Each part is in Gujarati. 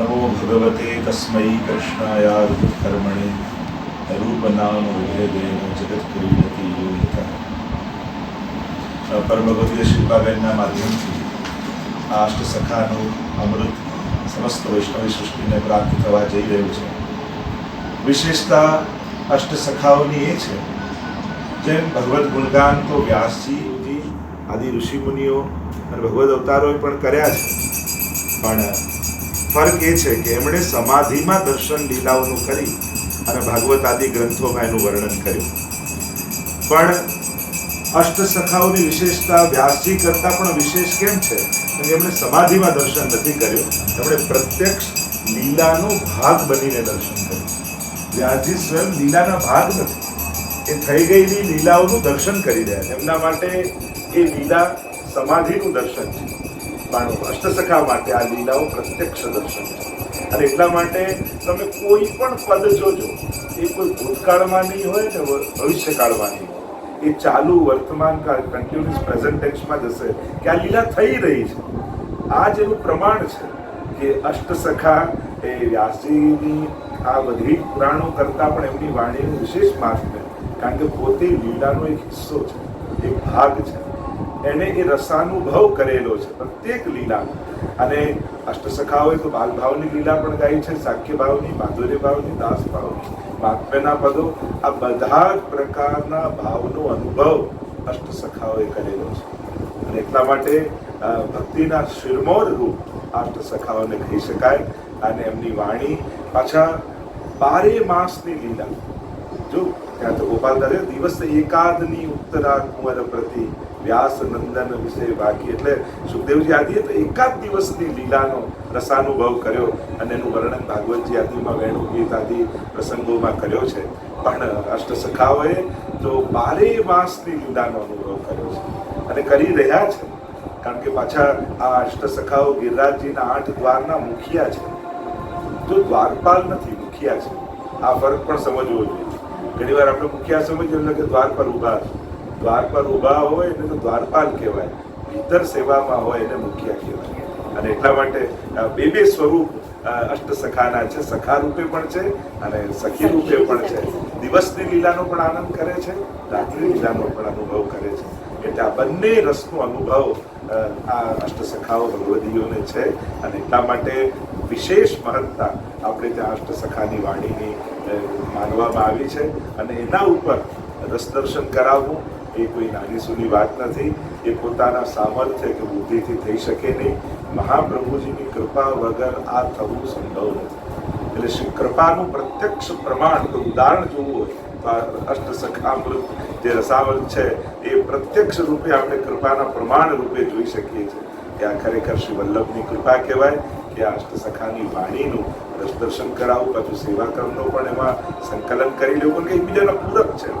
નમો ભગવતે તસ્મૈ કૃષ્ણાયા કર્મણે રૂપનામ વિભેદેન જગત ક્રીડતી યોગિતા પરમ ભગવતીય શિલ્પાબેનના માધ્યમથી આ સખાનું અમૃત સમસ્ત વૈષ્ણવી સૃષ્ટિને પ્રાપ્ત થવા જઈ રહ્યું છે। વિશેષતા અષ્ટ સખાઓની એ છે જેમ ભગવદ્ ગુણગાન તો વ્યાસજી આદિ ઋષિમુનિઓ અને ભગવદ અવતારોએ પણ કર્યા છે, પણ ફરક એ છે કે એમણે સમાધિમાં દર્શન લીલાઓનું કરી અને ભાગવત આદિ ગ્રંથોમાં એનું વર્ણન કર્યું. પણ અષ્ટ સખાઓની વિશેષતા, વ્યાસજી કરતાં પણ વિશેષ કેમ છે? કે એમણે સમાધિમાં દર્શન નથી કર્યું. એમણે પ્રત્યક્ષ લીલાનો ભાગ બનીને દર્શન કર્યું. વ્યાસજી સ્વયં લીલાના ભાગ નથી. એ થઈ ગયેલી લીલાઓનું દર્શન કરી રહ્યા એમના માટે એ લીલા સમાધિનું દર્શન છે. પણ અષ્ટસખા માટે આ લીલાઓ પ્રત્યક્ષ દર્શન છે. અને એટલા માટે તમે કોઈ પણ પદ જોજો, એ કોઈ ભૂતકાળમાં નહીં હોય ને ભવિષ્યકાળમાં નહીં હોય. એ ચાલુ વર્તમાન કાળ કન્ટિન્યુઅસ પ્રેઝન્ટ ટેક્સમાં જશે. કે આ લીલા થઈ રહી છે. આ જેનું પ્રમાણ છે કે અષ્ટસખા એ વ્યાસજીની આ બધી પુરાણો કરતાં પણ એમની વાણીનું વિશેષ મહાત્મ્ય કારણ કે પોતે લીલાનો એક હિસ્સો છે, એક ભાગ છે. એને એ રસાનુભવ કરેલો છે, પ્રત્યેક લીલા. અને અષ્ટસખાઓએ તો બાલ ભાવની લીલા પણ ગાઈ છે સાખ્ય ભાવની માધુર્ય ભાવની દાસ ભાવની મહાત્મ્યના પદો. આ બધા જ પ્રકારના ભાવનો અનુભવ અષ્ટસખાઓએ કરેલો છે. અને એટલા માટે ભક્તિના શિરમોર રૂપ અષ્ટસખાઓને કહી શકાય. અને એમની વાણી પાછા બારે માસની લીલા. જો ત્યાં તો ગોપાલ દાદા દિવસ એકાદની ઉત્તરા કુંવર પ્રતિ વ્યાસ નંદન વિશે બાકી એટલે સુખદેવજી આદિએ તો એકાદ દિવસની લીલાનો રસાનુભવ કર્યો અને એનું વર્ણન ભાગવતજી આદિમાં વેણુ ગીત આદિ પ્રસંગોમાં કર્યો છે. પણ અષ્ટસખાઓએ તો બારે માસની લીલાનો અનુભવ કર્યો છે. અને કરી રહ્યા છે. કારણ કે પાછા આ અષ્ટસખાઓ ગિરિરાજજીના આઠ દ્વારના મુખિયા છે. તો દ્વારપાલ નથી મુખિયા છે. આ ફરક પણ સમજવો જોઈએ. ઘણી વાર આપણે મુખ્ય સમજીએ એટલે કે દ્વાર પર ઊભા દ્વાર પર ઊભા હોય એને તો દ્વારપાલ કહેવાય. ભીતર સેવામાં હોય એને મુખ્ય કહેવાય. અને એટલા માટે બે બે સ્વરૂપ અષ્ટ સખાના છે. સખા રૂપે પણ છે અને સખી રૂપે પણ છે. દિવસની લીલાનો પણ આનંદ કરે છે રાત્રિ લીલાનો પણ અનુભવ કરે છે. એટલે આ બંને રસનો અનુભવ આ અષ્ટ સખાઓ ભગવદીઓને છે. અને એટલા માટે વિશેષ મહત્તા આપણે ત્યાં અષ્ટ સખાની વાણીની માનવામાં આવી છે. અને એના ઉપર રસદર્શન કરાવવું એ કોઈ નાની સૂની વાત નથી. એ પોતાના સામર્થ્ય કે બુદ્ધિથી થઈ શકે નહીં. મહાપ્રભુજીની કૃપા વગર આ થવું સંભવ નથી. એટલે શ્રી કૃપાનું પ્રત્યક્ષ પ્રમાણ કે ઉદાહરણ જોવું હોય, તો આ અષ્ટ સખામૃત જે રસાવલ છે, એ પ્રત્યક્ષ રૂપે આપણે કૃપાના પ્રમાણ રૂપે જોઈ શકીએ છીએ. કે આ ખરેખર શ્રી વલ્લભની કૃપા કહેવાય કે આ અષ્ટ સખાની વાણીનું દર્શન કરાવવું પાછું સેવા કર્મનો પણ એમાં સંકલન કરી લેવું કે એકબીજાના પૂરક છે.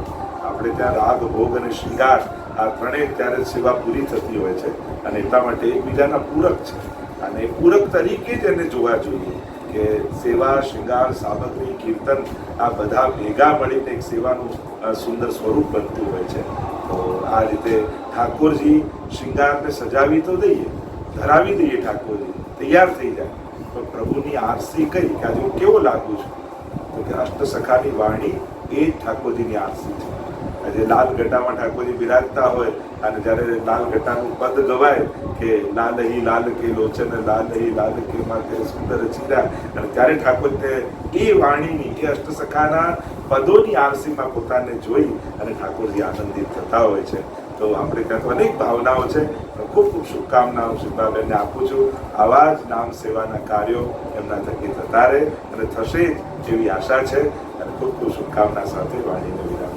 આપણે ત્યાં રાગ, ભોગ અને શૃંગાર આ ત્રણેય ત્યારે સેવા પૂરી થતી હોય છે. અને એટલા માટે એકબીજાના પૂરક છે. અને પૂરક તરીકે જ એને જોવા જોઈએ કે સેવા, શૃંગાર, સામગ્રી, કીર્તન આ બધા ભેગા મળીને એક સેવાનું સુંદર સ્વરૂપ બનતું હોય છે. તો આ રીતે ઠાકોરજી શૃંગારને સજાવી તો દઈએ ધરાવી દઈએ ઠાકોરજી, તૈયાર થઈ જાય. તો પ્રભુની આરસી કઈ કે આજે હું કેવો લાગુ છું? તો કે અષ્ટસખાની વાણી એ જ ઠાકોરજીની આરસી છે. આજે લાલ ઘટામાં ઠાકોરજી બિરાજતા હોય અને જ્યારે લાલ ઘટાનું પદ ગવાય કે લાલ હી લાલ કે લોચન, લાલ હી લાલ કે માથે સુંદર ચીરા, અને ત્યારે ઠાકોરને એ વાણીની, એ અષ્ટસખાના પદોની આરસીમાં પોતાને જોઈ અને ઠાકોરજી આનંદિત થતા હોય છે. તો આપણે ત્યાં અનેક ભાવનાઓ છે. ખૂબ ખૂબ શુભકામનાઓ શિલ્પાબેનને આપું છું. આવા જ નામ સેવાના કાર્યો એમના થકી થતા રહે અને થશે એવી આશા છે. અને ખૂબ ખૂબ શુભકામના સાથે વાણીને વિરામ